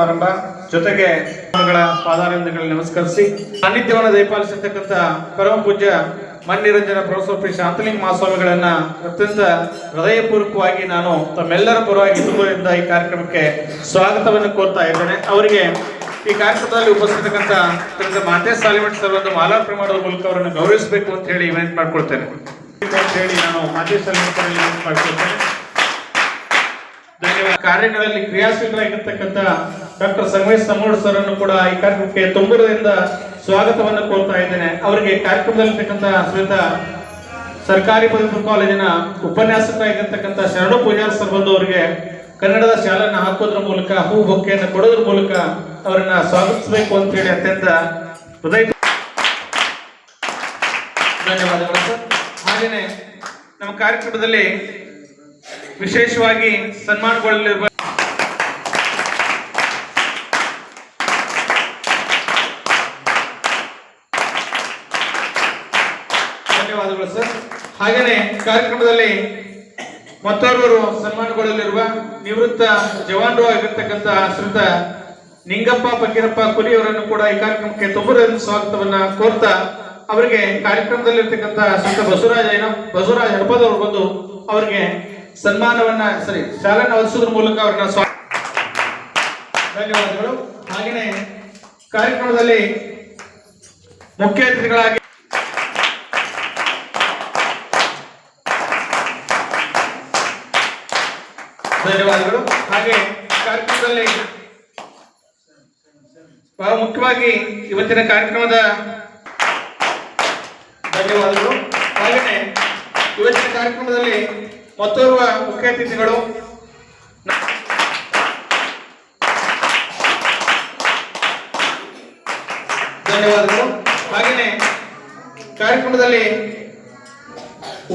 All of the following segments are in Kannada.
ಸಮಾರಂಭ. ಜೊತೆಗೆ ಗಳ ಪಾದಾರವಿಂದಗಳು ನಮಸ್ಕರಿಸಿ, ಸಾನ್ನಿಧ್ಯವನ್ನು ದಯಪಾಲಿಸಿರ್ತಕ್ಕಂಥ ಪರಮ ಪೂಜ್ಯ ಮನ್ನಿರಂಜನ ಪ್ರೊಫೆಸರ್ ಶಾಂತಲಿಂಗ ಮಹಾಸ್ವಾಮಿಗಳನ್ನ ಅತ್ಯಂತ ಹೃದಯಪೂರ್ವಕವಾಗಿ ನಾನು ತಮ್ಮೆಲ್ಲರ ಪರವಾಗಿ ತುಂಬದಿಂದ ಈ ಕಾರ್ಯಕ್ರಮಕ್ಕೆ ಸ್ವಾಗತವನ್ನು ಕೋರ್ತಾ ಇದ್ದೇನೆ. ಅವರಿಗೆ ಈ ಕಾರ್ಯಕ್ರಮದಲ್ಲಿ ಉಪಸ್ಥಿತಕ್ಕಂಥ ಮಾತೆ ಸಾಲಿಮಠ್ ಸರ್ ಒಂದು ಮಾಲಾರ್ಪಣೆ ಮಾಡುವ ಮೂಲಕ ಅವರನ್ನು ಗೌರವಿಸಬೇಕು ಅಂತ ಹೇಳಿ ಇವೆಂಟ್ ಮಾಡ್ಕೊಳ್ತೇನೆ. ಅಂತ ಹೇಳಿ ನಾನು ಮಾತೆ ಸಾಲಿಮಠ್ ಮಾಡ್ಕೊಳ್ತೇನೆ. ಕಾರ್ಯಗಳಲ್ಲಿ ಕ್ರಿಯಾಶೀಲರಾಗಿರ್ತಕ್ಕಂಥ ಡಾಕ್ಟರ್ ಸಂಗಮೇಶ್ ಸಮೋಡ್ ಸರ್ ಅನ್ನು ಕೂಡ ಈ ಕಾರ್ಯಕ್ರಮಕ್ಕೆ ತುಂಬುರದಿಂದ ಸ್ವಾಗತವನ್ನು ಕೋರ್ತಾ ಇದ್ದೇನೆ. ಅವರಿಗೆ ಕಾರ್ಯಕ್ರಮದಲ್ಲಿರ್ತಕ್ಕಂಥ ಶ್ವೇತ ಸರ್ಕಾರಿ ಪದವಿ ಕಾಲೇಜಿನ ಉಪನ್ಯಾಸಕರಾಗಿರ್ತಕ್ಕಂಥ ಶರಣು ಪೂಜಾರ್ ಸರ್ ಬಂದು ಅವರಿಗೆ ಕನ್ನಡದ ಶಾಲೆಯನ್ನು ಹಾಕೋದ್ರ ಮೂಲಕ, ಹೂ ಬೊಕ್ಕೆಯನ್ನು ಕೊಡೋದ್ರ ಮೂಲಕ ಅವರನ್ನ ಸ್ವಾಗತಿಸಬೇಕು ಅಂತ ಹೇಳಿ ಅತ್ಯಂತ ಹೃದಯ ಧನ್ಯವಾದಗಳು ಸರ್. ಹಾಗೆಯೇ ನಮ್ಮ ಕಾರ್ಯಕ್ರಮದಲ್ಲಿ ವಿಶೇಷವಾಗಿ ಸನ್ಮಾನಗೊಳ್ಳಲಿರುವ ಧನ್ಯವಾದಗಳು ಸರ್ ಹಾಗೇನೆ ಕಾರ್ಯಕ್ರಮದಲ್ಲಿ ಮತ್ತೋರ್ವರು ಸನ್ಮಾನಗೊಳ್ಳಲಿರುವ ನಿವೃತ್ತ ಜವಾನರು ಆಗಿರ್ತಕ್ಕಂತಹ ಶ್ರೀತ ನಿಂಗಪ್ಪ ಫಕೀರಪ್ಪ ಕುಲಿಯವರನ್ನು ಕೂಡ ಈ ಕಾರ್ಯಕ್ರಮಕ್ಕೆ ತುಂಬುವುದರಿಂದ ಸ್ವಾಗತವನ್ನ ಕೋರ್ತಾ ಅವರಿಗೆ ಕಾರ್ಯಕ್ರಮದಲ್ಲಿರ್ತಕ್ಕಂಥ ಶ್ರೀತ ಬಸವರಾಜ ಏನ ಬಸವರಾಜ ಹಡಪದ್ ಅವರು ಬಂದು ಅವರಿಗೆ ಸನ್ಮಾನವನ್ನ ಸರಿ ಶಾಲೆಯನ್ನು ಒದಿಸೋದ್ರ ಮೂಲಕ ಅವ್ರನ್ನ ಧನ್ಯವಾದಗಳು. ಹಾಗೆಯೇ ಕಾರ್ಯಕ್ರಮದಲ್ಲಿ ಮುಖ್ಯ ಅತಿಥಿಗಳಾಗಿ ಧನ್ಯವಾದಗಳು. ಹಾಗೆ ಕಾರ್ಯಕ್ರಮದಲ್ಲಿ ಬಹಳ ಮುಖ್ಯವಾಗಿ ಇವತ್ತಿನ ಕಾರ್ಯಕ್ರಮದ ಧನ್ಯವಾದಗಳು. ಹಾಗೆಯೇ ಇವತ್ತಿನ ಕಾರ್ಯಕ್ರಮದಲ್ಲಿ ಮತ್ತೋರ್ವ ಮುಖ್ಯ ಅತಿಥಿಗಳು. ಧನ್ಯವಾದಗಳು. ಹಾಗೆಯೇ ಕಾರ್ಯಕ್ರಮದಲ್ಲಿ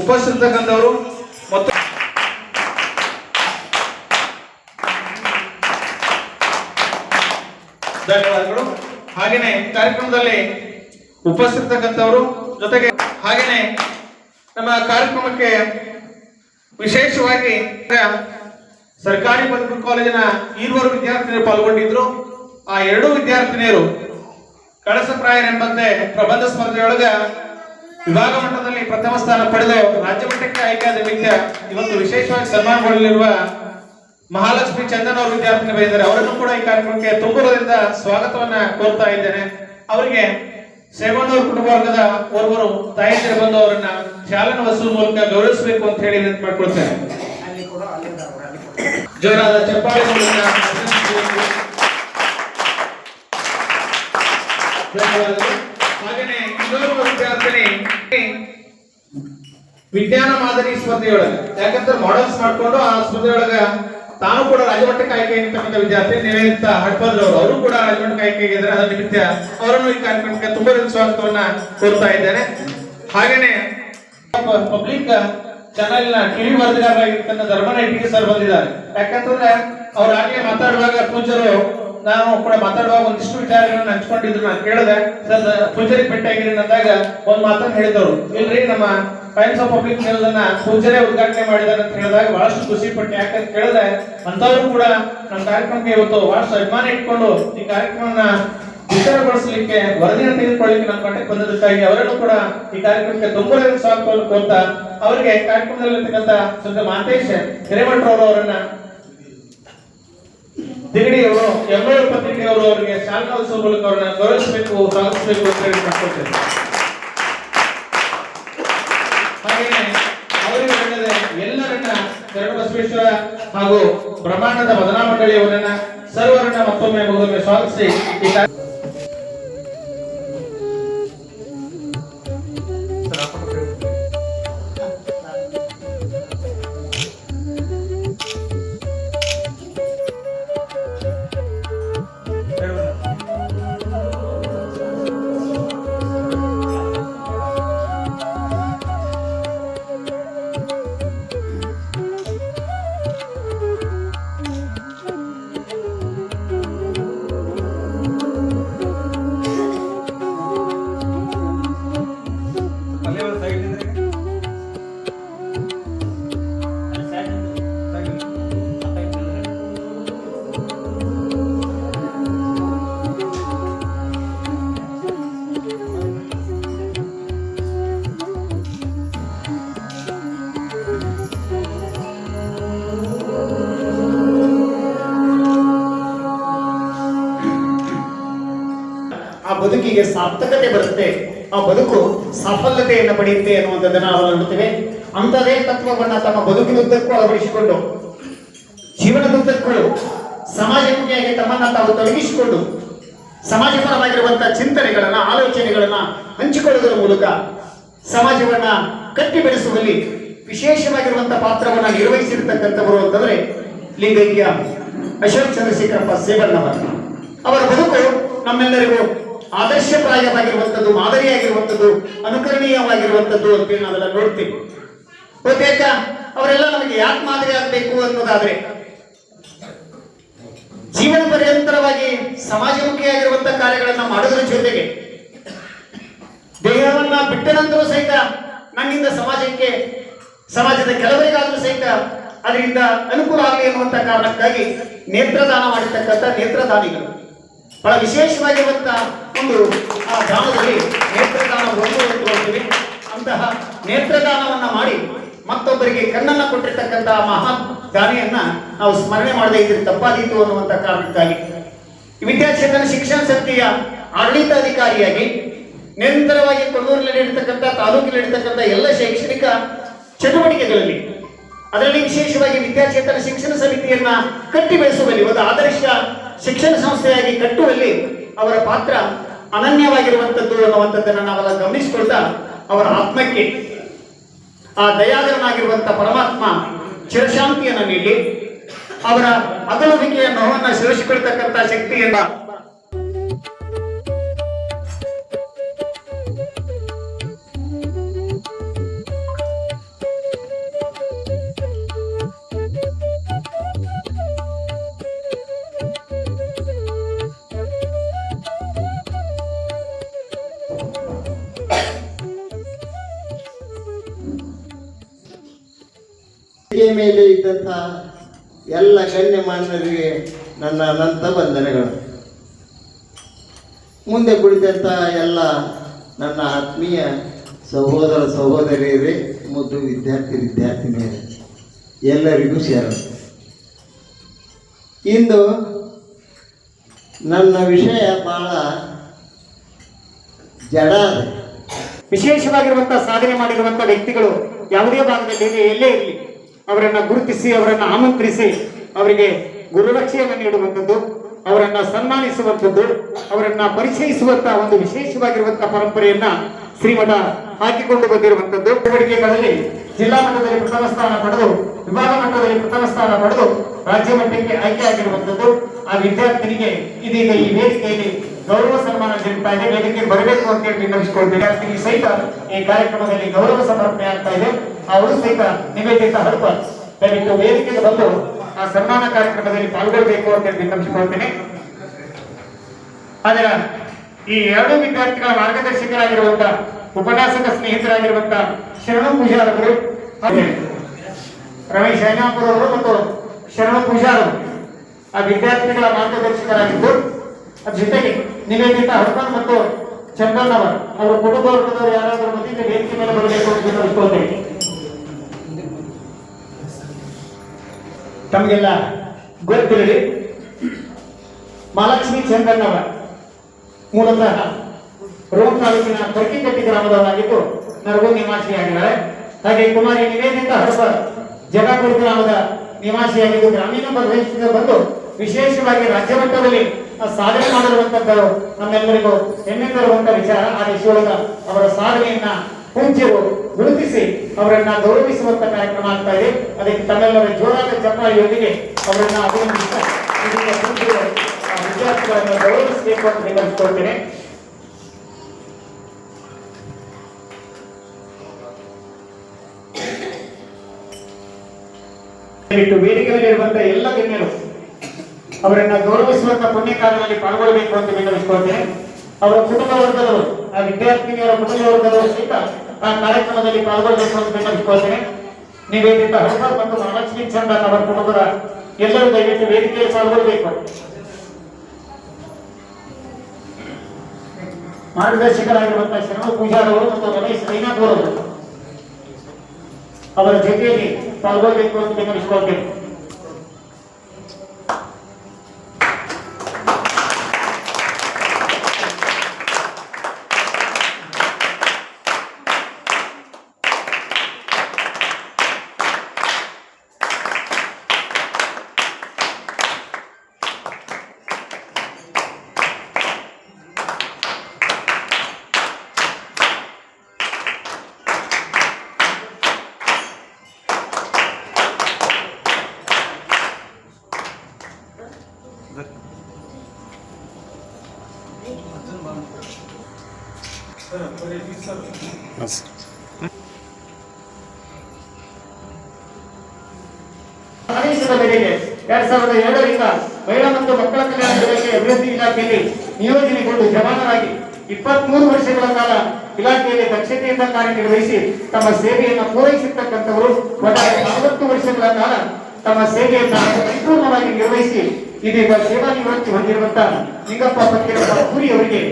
ಉಪಸ್ಥಿತಕ್ಕಂಥವರು ಮತ್ತು ಧನ್ಯವಾದಗಳು. ಹಾಗೇನೆ ಕಾರ್ಯಕ್ರಮದಲ್ಲಿ ಉಪಸ್ಥಿತಕ್ಕಂಥವರು ಜೊತೆಗೆ ಹಾಗೇನೆ ನಮ್ಮ ಕಾರ್ಯಕ್ರಮಕ್ಕೆ ವಿಶೇಷವಾಗಿ ಸರ್ಕಾರಿ ಪದವಿ ಕಾಲೇಜಿನ ಈರುವರು ವಿದ್ಯಾರ್ಥಿನಿಯರು ಪಾಲ್ಗೊಂಡಿದ್ರು. ಆ ಎರಡು ವಿದ್ಯಾರ್ಥಿನಿಯರು ಕಳಸಪ್ರಾಯರೆಂಬಂತೆ ಪ್ರಬಂಧ ಸ್ಪರ್ಧೆಯೊಳಗ ವಿಭಾಗ ಮಟ್ಟದಲ್ಲಿ ಪ್ರಥಮ ಸ್ಥಾನ ಪಡೆದು ರಾಜ್ಯ ಮಟ್ಟಕ್ಕೆ ಆಯ್ಕೆಯಾದ ನಿಮಿತ್ತ ಇವತ್ತು ವಿಶೇಷವಾಗಿ ಸನ್ಮಾನಗೊಳ್ಳಲಿರುವ ಮಹಾಲಕ್ಷ್ಮಿ ಚಂದನ್ ಅವರು ವಿದ್ಯಾರ್ಥಿನಿ ಬಂದಿದ್ದಾರೆ ಅವರನ್ನು ಕೂಡ ಈ ಕಾರ್ಯಕ್ರಮಕ್ಕೆ ತುಂಬುರದಿಂದ ಸ್ವಾಗತವನ್ನ ಕೋರ್ತಾ ಇದ್ದೇನೆ. ಅವರಿಗೆ ಸೇವಣ್ಣವ್ರ ಕುಟುಂಬ ವರ್ಗದ ಓರ್ವರು ತಾಯಂದಿರು ಬಂದು ಅವರನ್ನ ಶಾಲನ ವಸೂಲು ಮೂಲಕ ಗೌರವಿಸಬೇಕು ಅಂತ ಹೇಳಿ ನೆನಪು ಮಾಡ್ಕೊಳ್ತೇನೆ. ಜೋರಾದ ಚಪ್ಪಾಳೆ ಮೂಲಕ ವಿದ್ಯಾರ್ಥಿನಿ ವಿಜ್ಞಾನ ಮಾದರಿ ಸ್ಪರ್ಧೆಯೊಳಗೆ. ಯಾಕಂದ್ರೆ ಮಾಡಲ್ಸ್ ಮಾಡ್ಕೊಂಡು ಆ ಸ್ಪರ್ಧೆಯೊಳಗ ತಾನು ಕೂಡ ರಾಜಮಟ್ಟ ಆಯ್ಕೆ ಆಗಿರ್ತಕ್ಕಂಥ ವಿದ್ಯಾರ್ಥಿ ನಿವೇದಿತ ಹಡ್ಪದ್ರವರು. ಅವರು ಕೂಡ ರಾಜಮಟ್ಟಕ್ಕೆ ಆಯ್ಕೆ ಆಗಿದ್ದಾರೆ ಅದರ ನಿಮಿತ್ತ ಅವರನ್ನು ಈ ಕಾರ್ಯಕ್ರಮಕ್ಕೆ ತುಂಬಾ ಸ್ವಾಗತವನ್ನ ಕೋರ್ತಾ ಇದ್ದೇನೆ ಹಾಗೇನೆ ಪಬ್ಲಿಕ್ ಚಾನೆಲ್ನ ಟಿವಿ ವರದಿಗಾರರಾಗಿರ್ತಕ್ಕಂಥ ಧರ್ಮನ ಇಟ್ಟಿಗೆ ಸರ್ ಬಂದಿದ್ದಾರೆ. ಯಾಕಂತಂದ್ರೆ ಅವ್ರು ಆಗ್ಲೇ ಮಾತಾಡುವಾಗ ಪೂಜರು ನಾನು ಕೂಡ ಮಾತಾಡುವಾಗ ಒಂದಿಷ್ಟು ವಿಚಾರಗಳನ್ನ ಹಂಚ್ಕೊಂಡಿದ್ರು. ನಾನು ಕೇಳಿದೆ, ಸರ್ ಪೂಜರಿಗೆ ಭೇಟಿಯಾಗಿರಿ ಅಂದಾಗ ಒಂದ್ ಮಾತನ್ನ ಹೇಳಿದವರು. ಇಲ್ರಿ, ನಮ್ಮ ಟೈಮ್ಸ್ ಆಫ್ ಪಬ್ಲಿಕ್ ನ್ಯೂಸ್ ಅನ್ನ ಉದ್ಘಾಟನೆ ಮಾಡಿದ್ದಾರೆ ಅಂತ ಹೇಳಿದಾಗ ಬಹಳಷ್ಟು ಖುಷಿ ಪಟ್ಟೆ ಯಾಕಂತ ಕೇಳಿದ್ರೆ ಅಂತವರು ಕೂಡ ನಮ್ಮ ಕಾರ್ಯಕ್ರಮಕ್ಕೆ ಇವತ್ತು ಬಹಳಷ್ಟು ಅಭಿಮಾನ ಇಟ್ಕೊಂಡು ಈ ಕಾರ್ಯಕ್ರಮನ ವಿಚಾರಗೊಳಿಸಲಿಕ್ಕೆ ವರದಿಯನ್ನು ತೆಗೆದುಕೊಳ್ಳಲಿಕ್ಕೆ ನಮ್ಮ ಮಟ್ಟಕ್ಕೆ ಬಂದದಕ್ಕಾಗಿ ಅವರನ್ನು ಕೂಡ ಈ ಕಾರ್ಯಕ್ರಮಕ್ಕೆ ತುಂಬಾ ಸ್ವಾಗತವನ್ನು ಕೋರ್ತಾ ಅವರಿಗೆ ಕಾರ್ಯಕ್ರಮದಲ್ಲಿರ್ತಕ್ಕಂಥ ಸಂತ ಮಾತೇಶ್ ಹಿರೇಮಠರವರು ಅವರನ್ನ ದಿಗಡಿ ಅವರು ಎಮ್ಮಳ ಪತ್ರಿಕೆಯವರು ಅವರಿಗೆ ಶಾಲಾ ಮೂಲಕ ಅವರನ್ನ ಗೌರವಿಸಬೇಕು ಸ್ವಾಗತಿಸಬೇಕು ಅಂತ ಹೇಳಿ ಹಾಗೆಯೇ ಒಳ್ಳೆಯದೆ ಎಲ್ಲರನ್ನ ಶರಣ ಬಸವೇಶ್ವರ ಹಾಗೂ ಬ್ರಹ್ಮಾಂಡದ ಮದನಾ ಮಂಡಳಿಯವರನ್ನ ಸರ್ವರನ್ನ ಮತ್ತೊಮ್ಮೆ ಮಗದೊಮ್ಮೆ ಸ್ವಾಗತಿಸಿ ಬದುಕಿಗೆ ಸಾರ್ಥಕತೆ ಬರುತ್ತೆ. ಆ ಬದುಕು ಸಾಫಲ್ಯತೆಯನ್ನು ಪಡೆಯುತ್ತೆ ಅನ್ನುವಂಥದ್ದನ್ನು ನಾವು ನೋಡ್ತೇವೆ. ಅಂಥದೇ ತತ್ವವನ್ನ ತಮ್ಮ ಬದುಕಿನುದ್ದಕ್ಕೂ ಅಳವಡಿಸಿಕೊಂಡು ಜೀವನದುದ್ದಕ್ಕೂ ಸಮಾಜಕ್ಕೆ ತಮ್ಮನ್ನ ತಾವು ತೊಡಗಿಸಿಕೊಂಡು ಸಮಾಜಪರವಾಗಿರುವಂತಹ ಚಿಂತನೆಗಳನ್ನ, ಆಲೋಚನೆಗಳನ್ನ ಹಂಚಿಕೊಳ್ಳುವುದರ ಮೂಲಕ ಸಮಾಜವನ್ನ ಕಟ್ಟಿ ಬೆಳೆಸುವಲ್ಲಿ ವಿಶೇಷವಾಗಿರುವಂತಹ ಪಾತ್ರವನ್ನ ನಿರ್ವಹಿಸಿರ್ತಕ್ಕಂಥವರು ಅಂತಂದ್ರೆ ಲಿಂಗೈಕ್ಯ ಅಶೋಕ್ ಚಂದ್ರಶೇಖರಪ್ಪ ಸೇವಣ್ಣವರ ಅವರ ಬದುಕು ನಮ್ಮೆಲ್ಲರಿಗೂ ಆದರ್ಶಪ್ರಾಯವಾಗಿರುವಂಥದ್ದು, ಮಾದರಿಯಾಗಿರುವಂಥದ್ದು, ಅನುಕರಣೀಯವಾಗಿರುವಂಥದ್ದು ಅಂತೇಳಿ ನಾವೆಲ್ಲ ನೋಡ್ತೀವಿ. ಬಹುತೇಕ ಅವರೆಲ್ಲ ನಮಗೆ ಯಾಕೆ ಮಾದರಿ ಆಗಬೇಕು ಅನ್ನೋದಾದ್ರೆ, ಜೀವನ ಪರ್ಯಂತರವಾಗಿ ಸಮಾಜಮುಖಿಯಾಗಿರುವಂತಹ ಕಾರ್ಯಗಳನ್ನ ಮಾಡೋದ್ರ ಜೊತೆಗೆ, ದೇಹವನ್ನ ಬಿಟ್ಟ ನಂತರ ಸಹಿತ ನನ್ನಿಂದ ಸಮಾಜಕ್ಕೆ, ಸಮಾಜದ ಕೆಲವರಿಗಾದ್ರೂ ಸಹಿತ ಅದರಿಂದ ಅನುಕೂಲ ಆಗಲಿ ಅನ್ನುವಂತ ಕಾರಣಕ್ಕಾಗಿ ನೇತ್ರದಾನ ಮಾಡಿರ್ತಕ್ಕಂಥ ನೇತ್ರದಾನಿಗಳು. ಬಹಳ ವಿಶೇಷವಾಗಿರುವಂತಹ ಒಂದು, ಆ ದಾನದಲ್ಲಿ ನೇತ್ರದಾನ ಒಂದು ಅಂತಹ ನೇತ್ರದಾನವನ್ನ ಮಾಡಿ ಮತ್ತೊಬ್ಬರಿಗೆ ಕಣ್ಣನ್ನ ಕೊಟ್ಟಿರ್ತಕ್ಕಂತಹ ಮಹಾ ದಾನಿಯನ್ನ ನಾವು ಸ್ಮರಣೆ ಮಾಡದೇ ಇದ್ರೆ ತಪ್ಪಾದೀತು ಅನ್ನುವಂತ ಕಾರಣಕ್ಕಾಗಿ. ವಿದ್ಯಾಚೇತನ ಶಿಕ್ಷಣ ಸಮಿತಿಯ ಆಡಳಿತಾಧಿಕಾರಿಯಾಗಿ ನಿರಂತರವಾಗಿ ಕೊಣ್ಣೂರಿನಲ್ಲಿ ನಡೀತಕ್ಕಂಥ ತಾಲೂಕಿನಲ್ಲಿ ನಡೀತಕ್ಕಂಥ ಎಲ್ಲ ಶೈಕ್ಷಣಿಕ ಚಟುವಟಿಕೆಗಳಲ್ಲಿ, ಅದರಲ್ಲಿ ವಿಶೇಷವಾಗಿ ವಿದ್ಯಾಕ್ಷೇತ್ರ ಶಿಕ್ಷಣ ಸಮಿತಿಯನ್ನ ಕಟ್ಟಿ ಬೆಳೆಸುವಲ್ಲಿ ಒಂದು ಆದರ್ಶ ಶಿಕ್ಷಣ ಸಂಸ್ಥೆಯಾಗಿ ಕಟ್ಟುವಲ್ಲಿ ಅವರ ಪಾತ್ರ ಅನನ್ಯವಾಗಿರುವಂಥದ್ದು ಅನ್ನುವಂಥದ್ದನ್ನು ನಾವೆಲ್ಲ ಗಮನಿಸಿಕೊಳ್ತಾ ಅವರ ಆತ್ಮಕ್ಕೆ ಆ ದಯಾಗರನಾಗಿರುವಂತ ಪರಮಾತ್ಮ ಚಿರಶಾಂತಿಯನ್ನು ನೀಡಿ ಅವರ ಅಗಲುವಿಕೆಯ ನೋವನ್ನು ಸೃಷ್ಟಿಕೊಳ್ತಕ್ಕಂಥ ಶಕ್ತಿಯನ್ನ ವೇದಿಕೆಯ ಮೇಲೆ ಇದ್ದಂಥ ಎಲ್ಲ ಗಣ್ಯಮಾನ್ಯರಿಗೆ ನನ್ನ ಅನಂತ ವಂದನೆಗಳು. ಮುಂದೆ ಕುಳಿತಂಥ ಎಲ್ಲ ನನ್ನ ಆತ್ಮೀಯ ಸಹೋದರ ಸಹೋದರಿಯರೇ ಮತ್ತು ವಿದ್ಯಾರ್ಥಿ ವಿದ್ಯಾರ್ಥಿನಿಯರೇ, ಎಲ್ಲರಿಗೂ ಸೇರ ಇಂದು ನನ್ನ ವಿಷಯ ಬಹಳ ಜಡ ವಿಶೇಷವಾಗಿರುವಂಥ ಸಾಧನೆ ಮಾಡಿರುವಂಥ ವ್ಯಕ್ತಿಗಳು ಯಾವುದೇ ಭಾಗದಲ್ಲಿ ಎಲ್ಲೇ ಇರಲಿ ಅವರನ್ನ ಗುರುತಿಸಿ, ಅವರನ್ನ ಆಮಂತ್ರಿಸಿ, ಅವರಿಗೆ ಗುರುರಕ್ಷೆಯನ್ನು ನೀಡುವಂಥದ್ದು, ಅವರನ್ನ ಸನ್ಮಾನಿಸುವಂಥದ್ದು, ಅವರನ್ನ ಪರಿಚಯಿಸುವಂತಹ ಒಂದು ವಿಶೇಷವಾಗಿರುವಂತಹ ಪರಂಪರೆಯನ್ನ ಶ್ರೀಮಠ ಹಾಕಿಕೊಂಡು ಬಂದಿರುವಂಥದ್ದು. ಬೆಳವಣಿಗೆಗಳಲ್ಲಿ ಜಿಲ್ಲಾ ಮಟ್ಟದಲ್ಲಿ ಪ್ರಥಮ ಸ್ಥಾನ ಪಡೆದು, ವಿಭಾಗ ಮಟ್ಟದಲ್ಲಿ ಪ್ರಥಮ ಸ್ಥಾನ ಪಡೆದು ರಾಜ್ಯ ಮಟ್ಟಕ್ಕೆ ಆಯ್ಕೆ ಆಗಿರುವಂಥದ್ದು. ಆ ವಿದ್ಯಾರ್ಥಿನಿಗೆ ಇದೀಗ ಈ ವೇದಿಕೆಯಲ್ಲಿ ಗೌರವ ಸನ್ಮಾನ ಜರುಗ್ತಾ ಇದೆ. ವೇದಿಕೆ ಬರಬೇಕು ಅಂತ ಹೇಳಿ ವಿನ್ನವಿಸಿಕೊಳ್ತೀನಿ ವಿದ್ಯಾರ್ಥಿನಿ ಸಹಿತ ಈ ಕಾರ್ಯಕ್ರಮದಲ್ಲಿ ಗೌರವ ಸಮರ್ಪಣೆ ಆಗ್ತಾ ಇದೆ. ಅವರು ಸಹಿತ ನಿವೇದಿತ ಹರಪ ದಯವಿಟ್ಟು ವೇದಿಕೆಗೆ ಬಂದು ಆ ಸನ್ಮಾನ ಕಾರ್ಯಕ್ರಮದಲ್ಲಿ ಪಾಲ್ಗೊಳ್ಬೇಕು ಅಂತ ಹೇಳಿ ಆದರೆ ಈ ಎರಡು ವಿದ್ಯಾರ್ಥಿಗಳ ಮಾರ್ಗದರ್ಶಕರಾಗಿರುವಂತ, ಉಪನ್ಯಾಸಕ ಸ್ನೇಹಿತರಾಗಿರುವಂತ ಶರಣು ಪೂಜಾರ್ ಅವರು ರಮೇಶ್ ಐನಾಪುರ ಅವರು ಮತ್ತು ಶರಣು ಪೂಜಾರ್ ಆ ವಿದ್ಯಾರ್ಥಿಗಳ ಮಾರ್ಗದರ್ಶಕರಾಗಿದ್ದು ಜೊತೆಗೆ ನಿವೇದಿತ ಹರ್ಪನ್ ಮತ್ತು ಚಂದನ್ ಅವರ್, ಅವರ ಕುಟುಂಬ ವರ್ಗದವರು ಯಾರಾದರೂ ಮತ್ತೆ ವೇದಿಕೆ ಬರಬೇಕು ಅಂತ ವಿನಂತಿಸ್ಕೊಳ್ತೇನೆ. ತಮಗೆಲ್ಲ ಗೊತ್ತಿರಲಿ? ಮಹಾಲಕ್ಷ್ಮಿ ಚಂದನ್ ಅವರ್ ಮೂಲತಃ ರೋಮ್ ತಾಲೂಕಿನ ಕರ್ಕಿಕಟ್ಟಿ ಗ್ರಾಮದವರಾಗಿದ್ದು ನರಗೋ ನಿವಾಸಿಯಾಗಿದ್ದಾರೆ. ಹಾಗೆ ಕುಮಾರಿ ನಿವೇದಿತ ಹಡಪರ್ ಜಗಾಪುರ ಗ್ರಾಮದ ನಿವಾಸಿಯಾಗಿದ್ದು ಗ್ರಾಮೀಣ ಪ್ರದೇಶದಿಂದ ಬಂದು ವಿಶೇಷವಾಗಿ ರಾಜ್ಯ ಮಟ್ಟದಲ್ಲಿ ಸಾಧನೆ ಮಾಡಿರುವಂತದ್ದು ನಮ್ಮೆಲ್ಲರಿಗೂ ಹೆಮ್ಮೆ ತರುವಂತ ವಿಚಾರ. ಆ ದೇಶದೊಳಗ ಅವರ ಸಾಧನೆಯನ್ನ ಪೂಜ್ಯರು ಗುರುತಿಸಿ ಅವರನ್ನ ಗೌರವಿಸುವಂತ ಕಾರ್ಯಕ್ರಮ ಆಗ್ತಾ ಇದೆ. ಅದಕ್ಕೆ ತಮ್ಮೆಲ್ಲರ ಜೋರಾದ ಚಪ್ಪಾಳಿಯೊಂದಿಗೆ ಅವರನ್ನ ಅಭಿನಂದಿಸ್ತಾ ವಿದ್ಯಾರ್ಥಿಗಳನ್ನು ಗೌರವಿಸಬೇಕು ಅಂತ ವಿನಂತಿಸ್ಕೊಳ್ತೇನೆ ದಯವಿಟ್ಟು ವೇದಿಕೆಯಲ್ಲಿರುವಂತಹ ಎಲ್ಲ ಗಣ್ಯರು ಅವರನ್ನ ಗೌರವಿಸುವಂತ ಪುಣ್ಯ ಕಾರ್ಯದಲ್ಲಿ ಪಾಲ್ಗೊಳ್ಳಬೇಕು ಅಂತ ವಿನಂತಿಸ್ಕೊಳ್ತೇನೆ ಅವರ ಕುಟುಂಬ ವರ್ಗದವರು, ಆ ವಿದ್ಯಾರ್ಥಿನಿಯರ ಕುಟುಂಬ ವರ್ಗದವರು ಸಹಿತ ಆ ಕಾರ್ಯಕ್ರಮದಲ್ಲಿ ಪಾಲ್ಗೊಳ್ಳಬೇಕು ಅಂತ ನೀವು ನಿವೇದಿತ ಹರ್ಬರ್ ಮತ್ತು ಮಹಾಲಕ್ಷ್ಮಿ ಚಂದ ಅವರ ಕುಟುಂಬದ ಎಲ್ಲರೂ ದಯವಿಟ್ಟು ವೇದಿಕೆಯಲ್ಲಿ ಪಾಲ್ಗೊಳ್ಳಬೇಕು ಮಾರ್ಗದರ್ಶಕರಾಗಿರುವಂತಹ ಶರಣ ಪೂಜಾರ್ ಅವರು ಮತ್ತು ರಮೇಶ್ ರೈನಾಥ್ ಅವರು ಅವರ ಜೊತೆಯಲ್ಲಿ ಪಾಲ್ಗೊಳ್ಬೇಕು ಅಂತ ವಿನಂತಿಸ್ಕೊಳ್ತೇನೆ ಆದೇಶದ ಮೇರೆಗೆ ಎರಡ್ ಸಾವಿರದ ಎರಡರಿಂದ ಮಹಿಳಾ ಮತ್ತು ಮಕ್ಕಳ ಕಲ್ಯಾಣ ಇಲಾಖೆ ಅಭಿವೃದ್ಧಿ ಇಲಾಖೆಯಲ್ಲಿ ನಿಯೋಜನೆಗೊಂಡು ಜವಾನರಾಗಿ ಇಪ್ಪತ್ಮೂರು ವರ್ಷಗಳ ಕಾಲ ಇಲಾಖೆಯಲ್ಲಿ ದಕ್ಷತೆಯಿಂದ ಕಾರ್ಯನಿರ್ವಹಿಸಿ ತಮ್ಮ ಸೇವೆಯನ್ನು ಪೂರೈಸಿರ್ತಕ್ಕಂಥವರು ಒಟ್ಟಾರೆ ನಲವತ್ತು ವರ್ಷಗಳ ಕಾಲ ತಮ್ಮ ಸೇವೆಯನ್ನು ಸಂಪೂರ್ಣವಾಗಿ ನಿರ್ವಹಿಸಿ ಇದೀಗ ಸೇವಾ ನಿವೃತ್ತಿ ಹೊಂದಿರುವಂತಹ ನಿಂಗಪ್ಪ ಪತ್ರ ಪೂರಿ ಅವರಿಗೆ